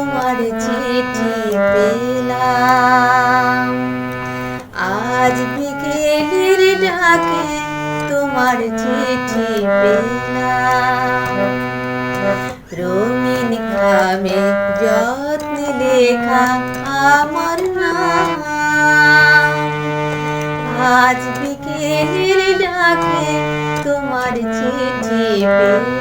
তোমার চিঠি পেলাম। আজ বিকেলের ডাকে তোমার চিঠি পেলাম। রঙিন কামে যত্নে লেখা আমার নাম। আজ বিকেলের ডাকে তোমার চিঠি পেলাম।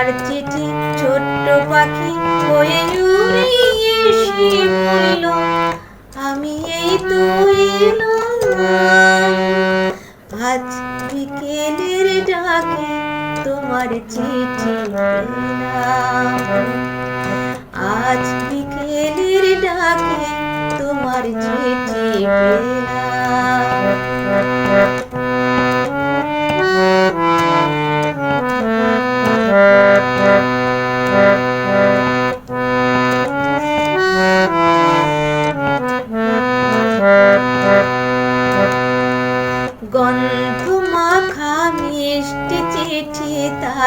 তোমার চিঠি ছোট্ট পাখি হয়ে উড়িয়ে এসে পড়ল। আমি এই তো এলাম আজ বিকেলের ডাকে তোমার চিঠি পেলাম।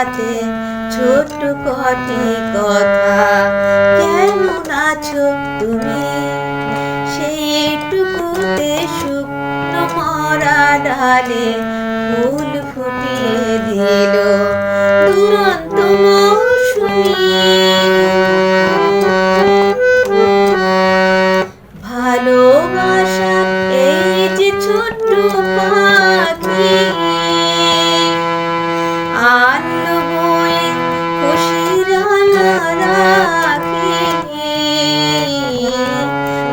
তাতে ছোট কটি কথা। কেমন আছো তুমি? সেইটুকুতে শুকনো মরা ডালে ফুল ফুটিয়ে দিল। দুরন্ত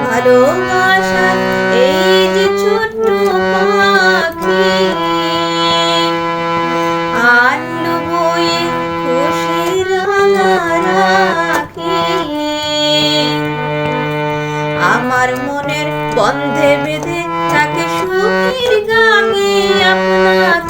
ভালোবাসা এই যে ছোট্ট পাখি আমার মনের বন্ধে বেঁধে থাকে সুখের গানে আপনাকে।